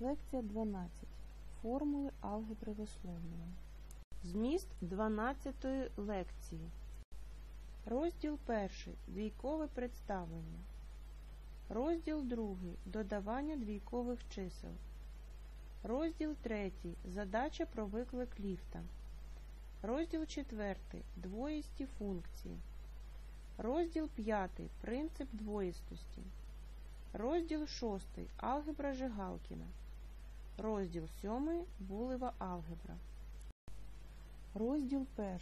Лекція 12. Формули алгебри висловлювань. Зміст 12 лекції. Розділ 1. Двійкове представлення. Розділ 2. Додавання двійкових чисел. Розділ 3. Задача про виклик ліфта. Розділ 4. Двоїсті функції. Розділ 5. Принцип двоїстості. Розділ 6. Алгебра Жигалкіна. Розділ 7. Булева алгебра. Розділ 1.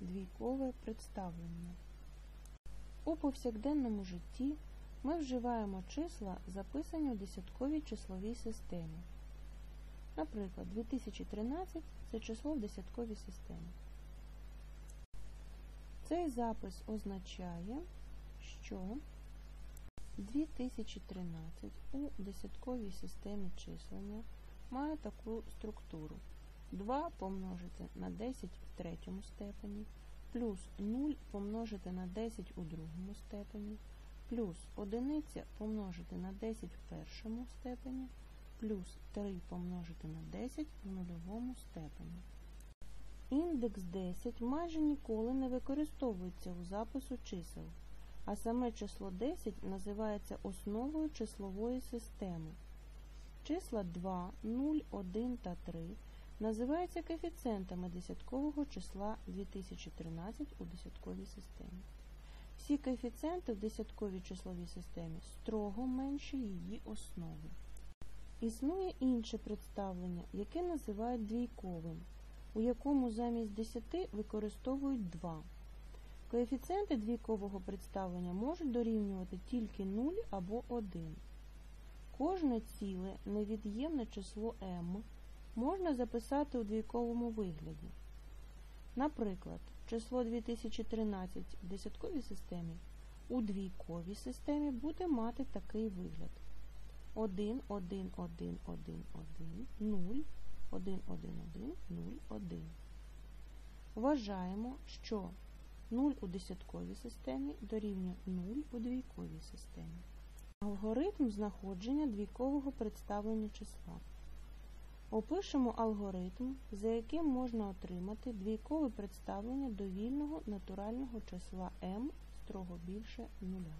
Двійкове представлення. У повсякденному житті ми вживаємо числа, записані у десятковій числовій системі. Наприклад, 2013 це число в десятковій системі. Цей запис означає, що 2013 у десятковій системі числення має таку структуру 2 помножити на 10 в третьому степені, плюс 0 помножити на 10 у другому степені, плюс 1 помножити на 10 в першому степені, плюс 3 помножити на 10 в нульовому степені. Індекс 10 майже ніколи не використовується у запису чисел, а саме число 10 називається основою числової системи. Числа 2, 0, 1 та 3 називаються коефіцієнтами десяткового числа 2013 у десятковій системі. Всі коефіцієнти в десятковій числовій системі строго менші її основи. Існує інше представлення, яке називають двійковим, у якому замість 10 використовують 2. Коефіцієнти двійкового представлення можуть дорівнювати тільки 0 або 1. Кожне ціле невід'ємне число m можна записати у двійковому вигляді. Наприклад, число 2013 в десятковій системі у двійковій системі буде мати такий вигляд. 1, 1, 1, 1, 1, 0, 1, 1, 1, 0, 1. Вважаємо, що 0 у десятковій системі дорівнює 0 у двійковій системі. Алгоритм знаходження двійкового представлення числа. Опишемо алгоритм, за яким можна отримати двійкове представлення довільного натурального числа m строго більше нуля.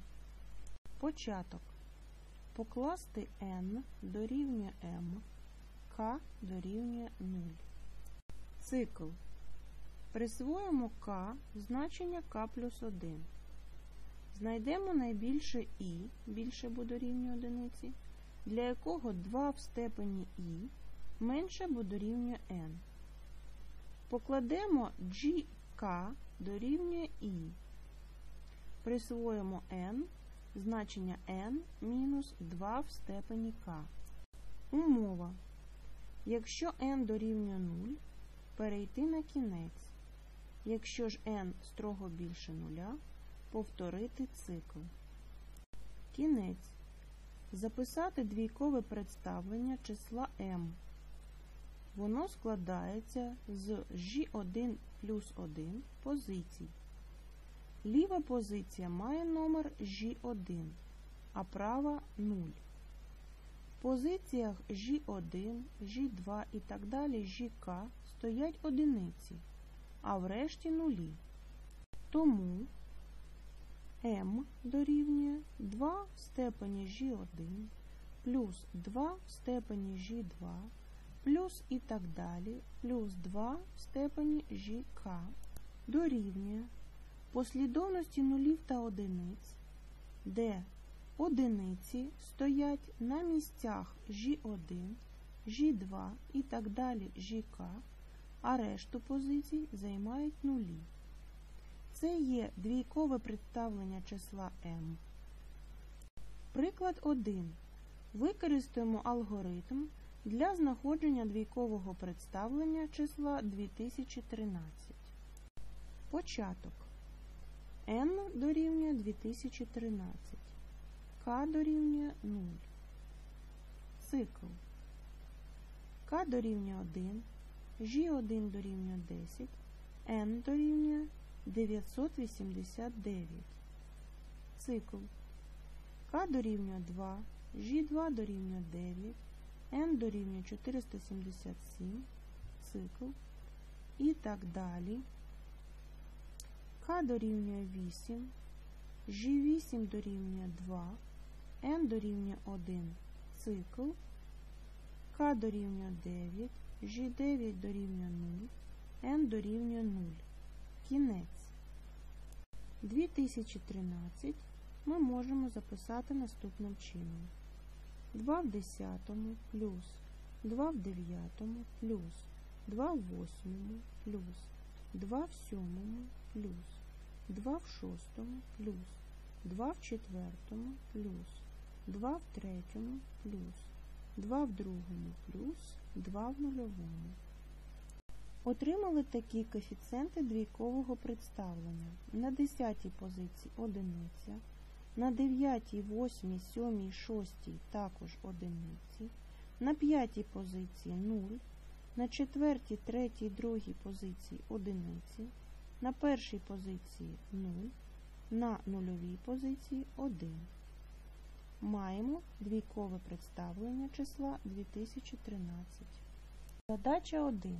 Початок. Покласти n дорівнює m, k дорівнює 0. Цикл. Присвоїмо k значення k плюс 1. Знайдемо найбільше і більше або дорівнює одиниці, для якого 2 в степені і менше або дорівнює n. Покладемо gk дорівнює і. Присвоїмо n значення n мінус 2 в степені k. Умова. Якщо n дорівнює 0, перейти на кінець. Якщо ж n строго більше нуля, повторити цикл. Кінець. Записати двійкове представлення числа m. Воно складається з G1 плюс 1 позицій. Ліва позиція має номер G1, а права 0. В позиціях G1, G2 і так далі GK стоять одиниці, а врешті нулі. Тому m дорівнює 2 в степені G1 плюс 2 в степені G2 плюс і так далі, плюс 2 в степені GK дорівнює послідовності нулів та одиниць, де одиниці стоять на місцях G1, G2 і так далі GK, а решту позицій займають нулі. Це є двійкове представлення числа m. Приклад 1. Використаємо алгоритм для знаходження двійкового представлення числа 2013. Початок. n дорівнює 2013. k дорівнює 0. Цикл. k дорівнює 1, g1 дорівнює 10, n дорівнює 989. Цикл. k дорівнює 2, g2 дорівнює 9, n дорівнює 477, цикл і так далі. К дорівнює 8, G8 дорівнює 2, N дорівнює 1, цикл, К дорівнює 9, G9 дорівнює 0, N дорівнює 0. Кінець. 2013 ми можемо записати наступним чином. 2 в 10 плюс 2 в 9 плюс 2 в 8 плюс 2 в 7 плюс 2 в 6 плюс 2 в 4 плюс 2 в 3 плюс 2 в 2 плюс 2 в нульовому. Отримали такі коефіцієнти двійкового представлення. На 10 позиції одиниця, на 9, 8, 7, 6 також одиниці, на 5 позиції 0, на 4, 3, 2 позиції одиниці, на першій позиції 0, на нульовій позиції 1. Маємо двійкове представлення числа 2013. Задача 1.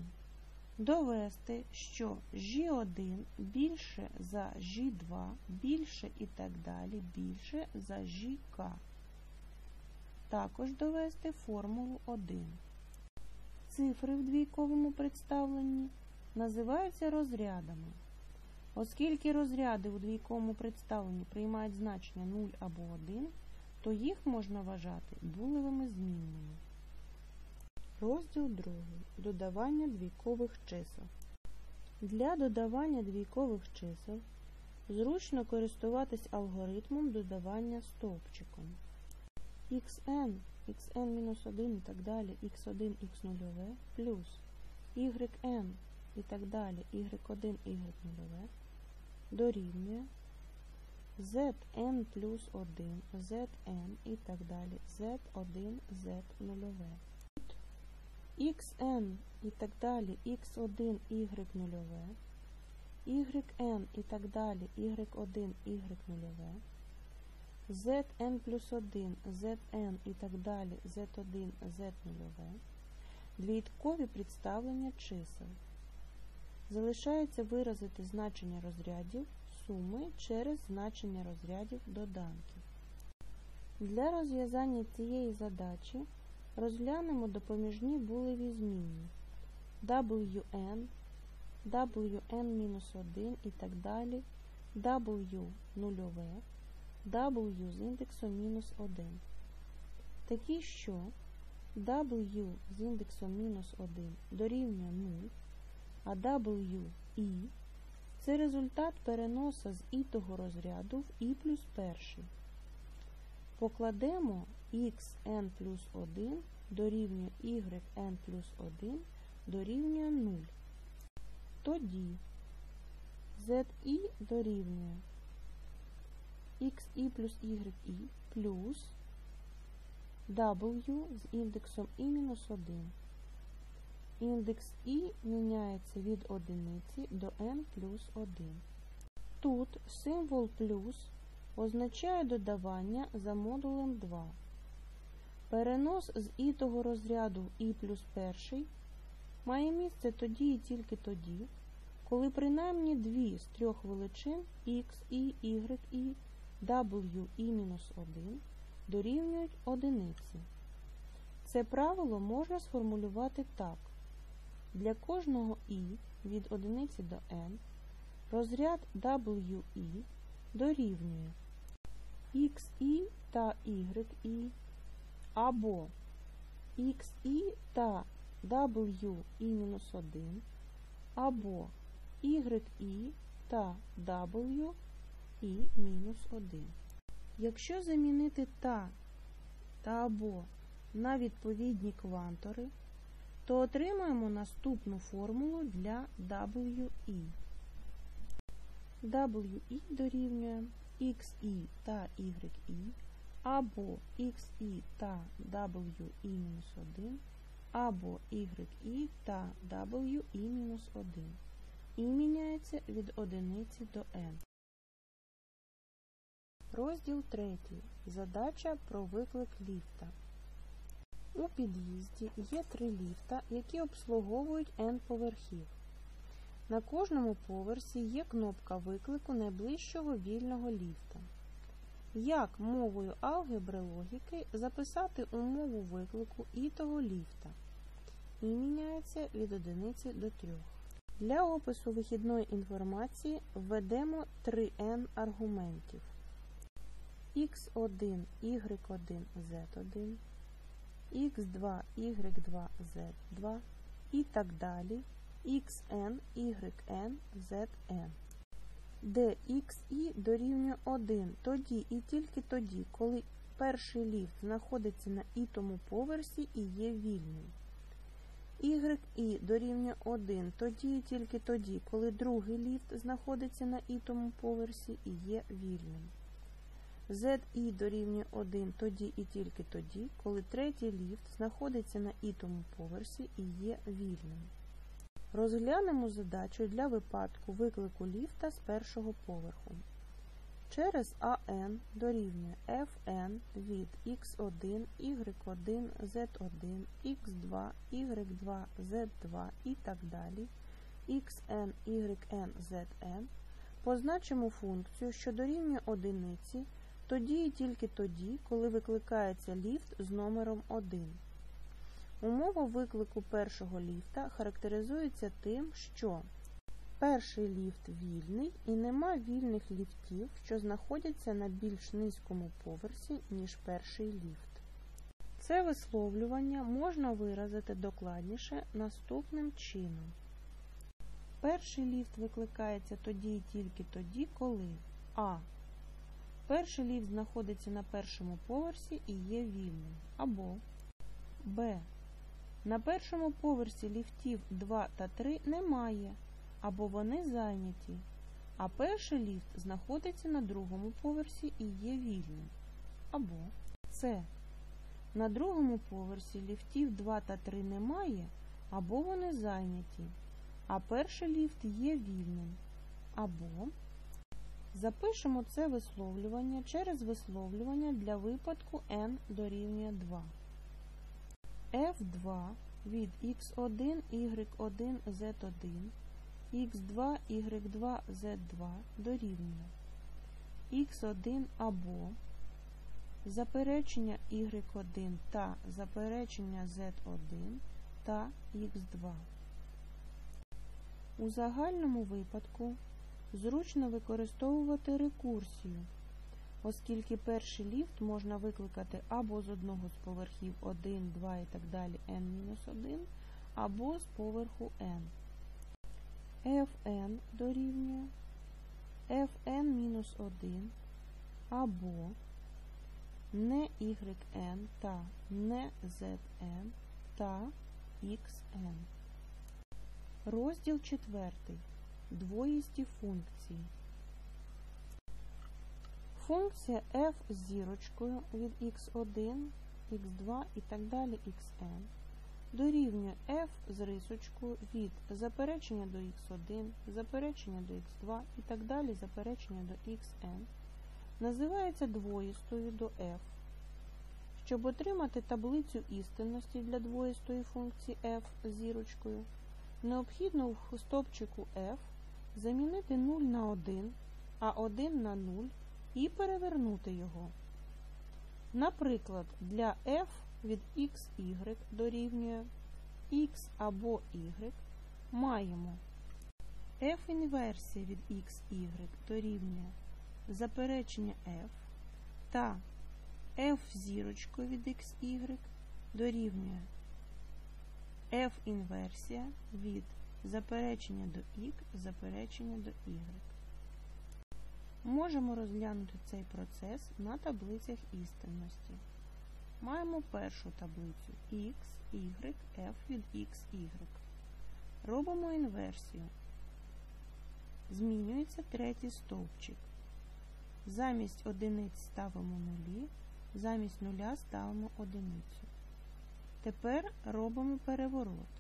Довести, що G1 більше за G2, більше і так далі, більше за GK. Також довести формулу 1. Цифри в двійковому представленні називаються розрядами. Оскільки розряди у двійковому представленні приймають значення 0 або 1, то їх можна вважати булевими змінними. Розділ 2. Додавання двійкових чисел. Для додавання двійкових чисел зручно користуватись алгоритмом додавання стовпчиком. xn, xn-1 і так далі, x1, x0 плюс yn і так далі, y1, y0 дорівнює zn плюс 1, zn і так далі, z1, z0 xn і так далі, x1, y0, yn і так далі, y1, y0, zn плюс 1, zn і так далі, z1, z0, двійкові представлення чисел. Залишається виразити значення розрядів суми через значення розрядів доданків. Для розв'язання цієї задачі розглянемо допоміжні булеві змінні wn, wn-1 і так далі, w нульове, w з індексом мінус 1. Такі, що w з індексом мінус 1 дорівнює 0, а w і це результат переноса з ітого розряду в і плюс перший. Покладемо xn плюс 1 дорівнює yn плюс 1 дорівнює 0. Тоді zi дорівнює xi плюс yi плюс w з індексом і мінус 1. Індекс і міняється від одиниці до n плюс 1. Тут символ плюс означає додавання за модулем 2. Перенос з ітого розряду і плюс перший має місце тоді і тільки тоді, коли принаймні дві з трьох величин x і y w і мінус 1 дорівнюють одиниці. Це правило можна сформулювати так. Для кожного і від одиниці до n розряд WI дорівнює XI та YI або XI та WI-1 або YI та WI-1. Якщо замінити та та або на відповідні квантори, то отримаємо наступну формулу для WI. WI дорівнює XI та YI або XI та WI-1 або YI та WI-1 і міняється від одиниці до n. Розділ 3. Задача про виклик ліфта. У під'їзді є три ліфта, які обслуговують N поверхів. На кожному поверсі є кнопка виклику найближчого вільного ліфта. Як мовою алгебри логіки записати умову виклику і того ліфта? І міняється від одиниці до трьох. Для опису вихідної інформації введемо 3n аргументів x1, y1, z1, x2, y2, z2 і так далі xn, yn, zn, де xi дорівнює 1 тоді і тільки тоді, коли перший ліфт знаходиться на ітому поверсі і є вільним. yi дорівнює 1 тоді і тільки тоді, коли другий ліфт знаходиться на ітому поверсі і є вільним. zi дорівнює 1 тоді і тільки тоді, коли третій ліфт знаходиться на ітому поверсі і є вільним. Розглянемо задачу для випадку виклику ліфта з першого поверху. Через АН дорівнює Fn від x1, y1, z1, x2, y2, z2 і так далі, xn, yn, zn, позначимо функцію, що дорівнює одиниці, тоді і тільки тоді, коли викликається ліфт з номером 1. Умова виклику першого ліфта характеризується тим, що перший ліфт вільний і нема вільних ліфтів, що знаходяться на більш низькому поверсі, ніж перший ліфт. Це висловлювання можна виразити докладніше наступним чином. Перший ліфт викликається тоді і тільки тоді, коли А. Перший ліфт знаходиться на першому поверсі і є вільним, або Б. На першому поверсі ліфтів 2 та 3 немає, або вони зайняті, а перший ліфт знаходиться на другому поверсі і є вільним. Або С. На другому поверсі ліфтів 2 та 3 немає, або вони зайняті, а перший ліфт є вільним. Або Запишемо це висловлювання через висловлювання для випадку n дорівнює 2 f2 від x1, y1, z1, x2, y2, z2 дорівнює x1 або заперечення y1 та заперечення z1 та x2. У загальному випадку зручно використовувати рекурсію оскільки перший ліфт можна викликати або з одного з поверхів 1, 2 і так далі n-1, або з поверху n. Fn дорівнює Fn-1 або не yn та не zn та xn. Розділ 4. Двоїсті функції. Функція f з зірочкою від x1, x2 і так далі xn дорівнює f з рисочкою від заперечення до x1, заперечення до x2 і так далі заперечення до xn називається двоїстою до f. Щоб отримати таблицю істинності для двоїстої функції f з зірочкою, необхідно в стопчику f замінити 0 на 1, а 1 на 0 і перевернути його. Наприклад, для f від xy дорівнює x або y маємо f інверсія від xy дорівнює заперечення f та f зірочкою від xy дорівнює f інверсія від заперечення до x, заперечення до y. Можемо розглянути цей процес на таблицях істинності. Маємо першу таблицю x, y, f від x, y. Робимо інверсію. Змінюється третій стовпчик. Замість одиниць ставимо нулі, замість нуля ставимо одиницю. Тепер робимо переворот.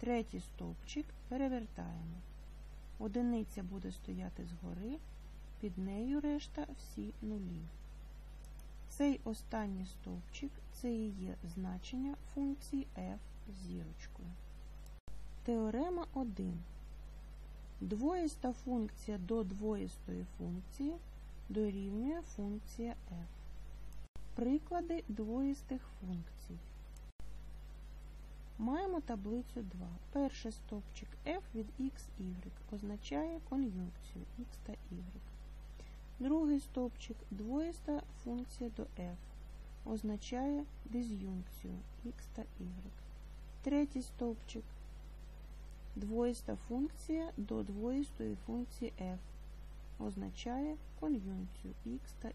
Третій стовпчик перевертаємо. Одиниця буде стояти згори під нею решта всі нулі. Цей останній стовпчик це і є значення функції f зірочкою. Теорема 1. Двоїста функція до двоїстої функції дорівнює функція f. Приклади двоїстих функцій. Маємо таблицю 2. Перший стовпчик f від x, y означає кон'юнкцію x та y. Другий стовпчик двоїста функція до f означає диз'юнкцію x та y. Третій стовпчик двоїста функція до двоїстої функції f означає кон'юнкцію x та y.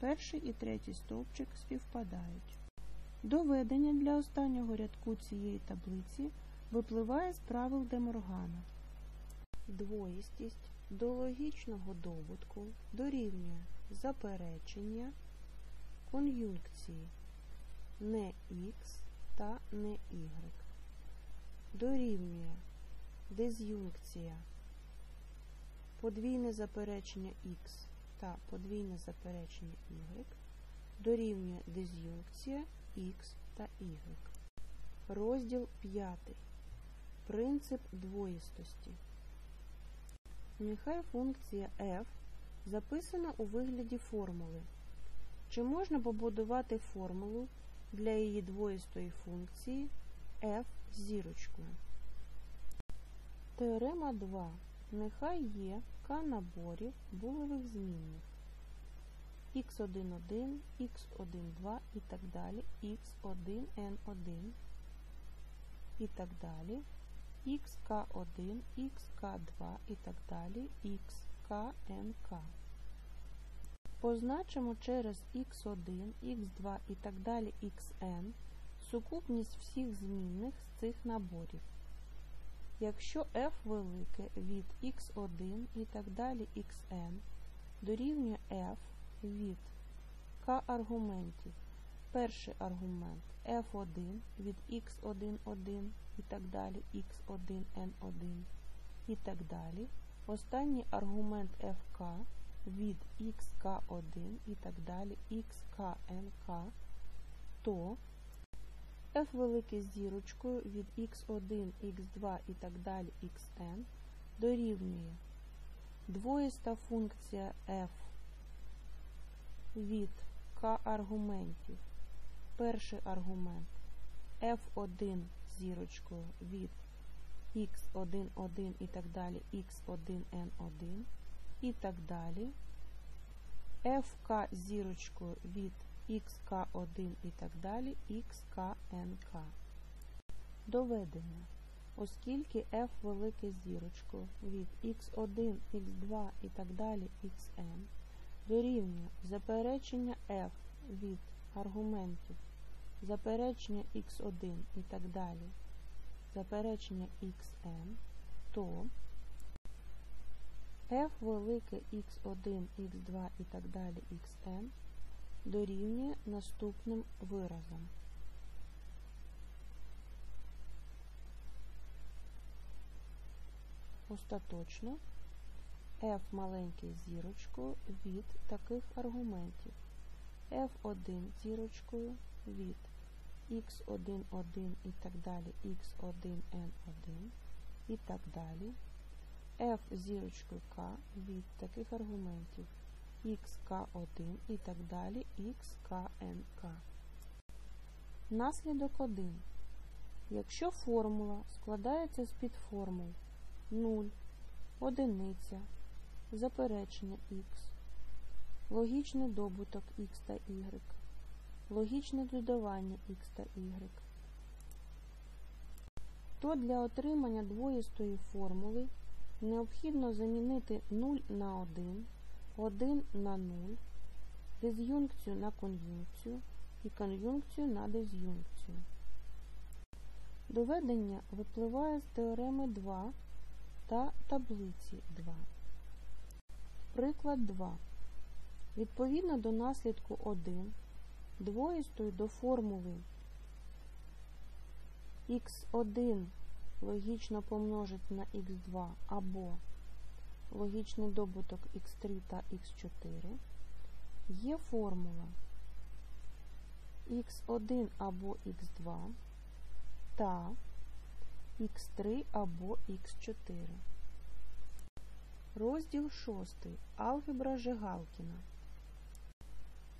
Перший і третій стовпчик співпадають. Доведення для останнього рядку цієї таблиці випливає з правил Деморгана. Двоїстість до логічного добутку дорівнює заперечення кон'юнкції не х та не y. Дорівнює дез'юнкція подвійне заперечення х та подвійне заперечення y дорівнює дез'юнкція х та y. Розділ 5. Принцип двоїстості. Нехай функція f записана у вигляді формули. Чи можна побудувати формулу для її двоїстої функції f зірочкою? Теорема 2. Нехай є k наборів булевих змінних x11, x12 і так далі, x1, n1 і так далі, xk1, xk2 і так далі, xknk. Позначимо через x1, x2 і так далі xn сукупність всіх змінних з цих наборів. Якщо f велике від x1 і так далі xn дорівнює f від k аргументів. Перший аргумент f1 від x11 і так далі, x1n1 і так далі. Останній аргумент fk від xk1 і так далі, xknk, то f велике з зірочкою від x1, x2 і так далі, xn дорівнює двоїста функція f від k аргументів. Перший аргумент f1 зірочкою від x11 і так далі, x1n1 і так далі. fk зірочкою від xk1 і так далі, xknk. Доведення. Оскільки f велике зірочкою від x1, x2 і так далі, xn дорівнює заперечення f від аргументів, заперечення x1 і так далі, заперечення xn, то f велике x1, x2 і так далі xn дорівнює наступним виразом. Остаточно f маленьке зірочкою від таких аргументів. F1 зірочкою від x11 і так далі, x1n1 і так далі. f зірочкою k від таких аргументів xk1 і так далі, xknk. Наслідок 1. Якщо формула складається з підформул 0, одиниця, заперечення х, логічний добуток х та y, логічне додавання х та y, то для отримання двоїстої формули необхідно замінити 0 на 1, 1 на 0, диз'юнкцію на кон'юнкцію і кон'юнкцію на диз'юнкцію. Доведення випливає з теореми 2 та таблиці 2. Приклад 2. Відповідно до наслідку 1, двоїстою до формули х1 логічно помножити на х2 або логічний добуток х3 та х4 є формула х1 або х2 та х3 або х4. Розділ 6. Алгебра Жигалкіна.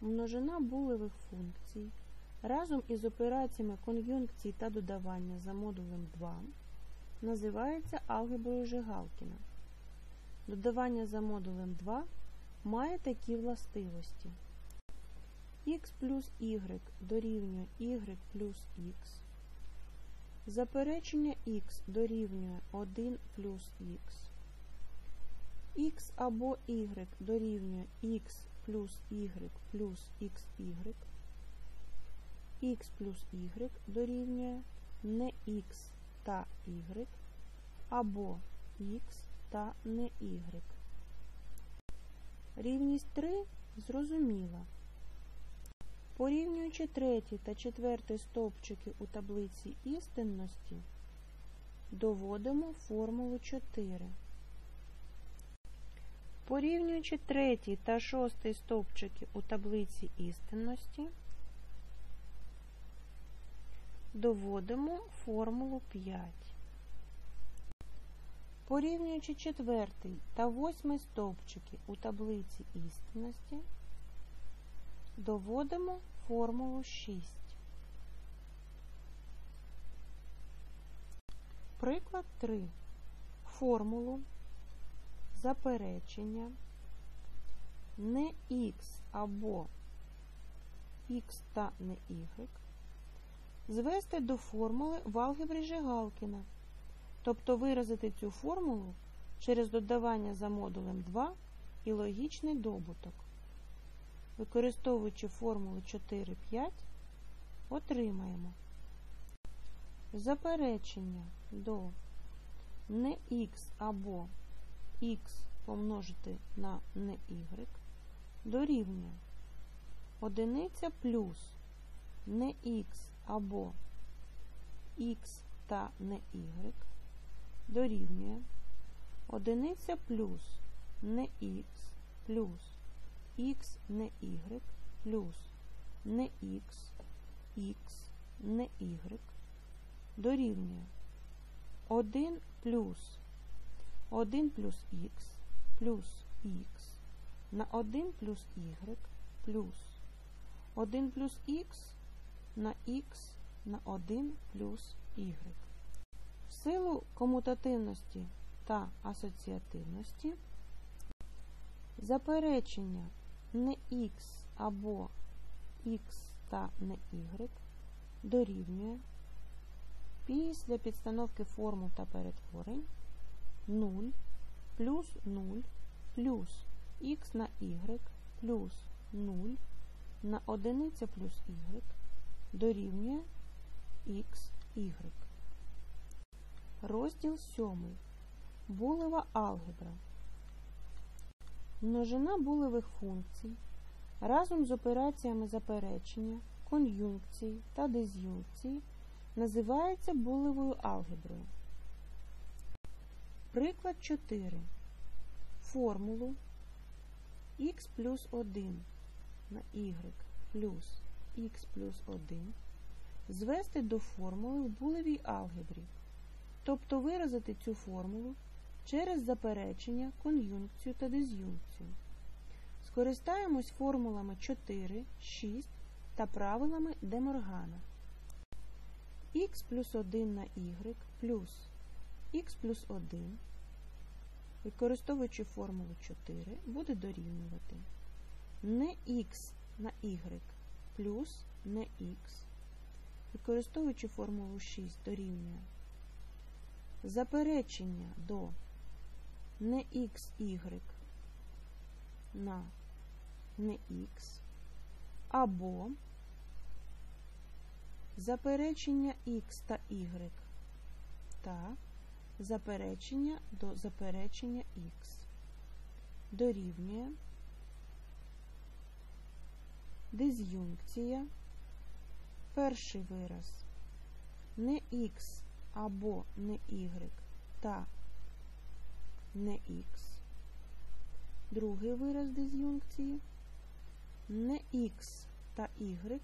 Множина булевих функцій разом із операціями кон'юнкції та додавання за модулем 2 називається алгеброю Жигалкіна. Додавання за модулем 2 має такі властивості. х плюс y дорівнює y плюс х. Заперечення х дорівнює 1 плюс х. х або y дорівнює х плюс y плюс xy. х плюс y дорівнює не х та y або х та не y. Рівність 3 зрозуміла. Порівнюючи третій та четвертий стовпчики у таблиці істинності, доводимо формулу 4. Порівнюючи третій та шостий стовпчики у таблиці істинності, доводимо формулу 5. Порівнюючи четвертий та восьмий стовпчики у таблиці істинності, доводимо формулу 6. Приклад 3. Формулу заперечення не х або х та не y звести до формули в алгебрі Жигалкіна, тобто виразити цю формулу через додавання за модулем 2 і логічний добуток. Використовуючи формулу 4, 5, отримаємо заперечення до не х або х помножити на не y дорівнює одиниця плюс не х або х та не y дорівнює одиниця плюс не х плюс х не y плюс не х, х не y дорівнює 1 плюс 1 плюс х плюс х на 1 плюс y плюс 1 плюс х на х на 1 плюс y. В силу комутативності та асоціативності заперечення не х або х та не y дорівнює після підстановки формул та перетворень 0 плюс 0 плюс х на y плюс 0 на 1 плюс y дорівнює х, y. Розділ 7. Булева алгебра. Множина булевих функцій разом з операціями заперечення, кон'юнкції та диз'юнкції називається булевою алгеброю. Приклад 4. Формулу х плюс 1 на y плюс х плюс 1 звести до формули в булевій алгебрі, тобто виразити цю формулу через заперечення, кон'юнкцію та диз'юнкцію. Скористаємось формулами 4, 6 та правилами Деморгана. х плюс 1 на y плюс х плюс 1, використовуючи формулу 4, буде дорівнювати не х на y плюс не х, використовуючи формулу 6 дорівнює заперечення до не xy на не х або заперечення х та y та заперечення до заперечення х. Дорівнює диз'юнкція, перший вираз. Не х або не y та не х, другий вираз диз'юнкції. Не х та y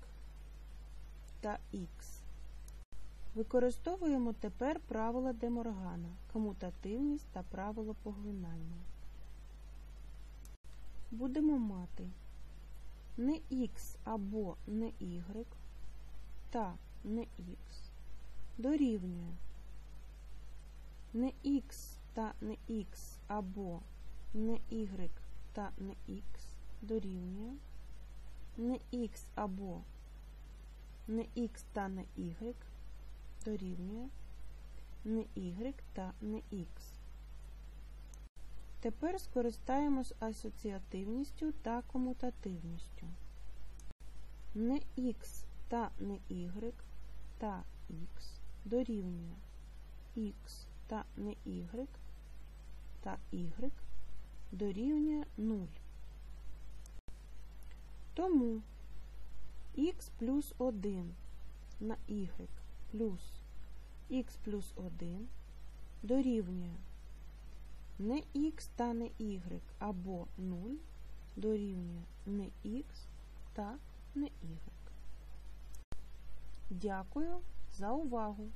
та х. Використовуємо тепер правила Деморгана, комутативність та правило поглинання. Будемо мати не х або не y та не х дорівнює не х та не х або не y та не х дорівнює не х або не х та не y дорівнює не y та не х. Тепер скористаємось асоціативністю та комутативністю. Не х та не y та х дорівнює х та не y та y дорівнює 0. Тому х плюс 1 на y плюс х плюс 1 дорівнює не х та не y або 0 дорівнює не х та не y. Дякую за увагу!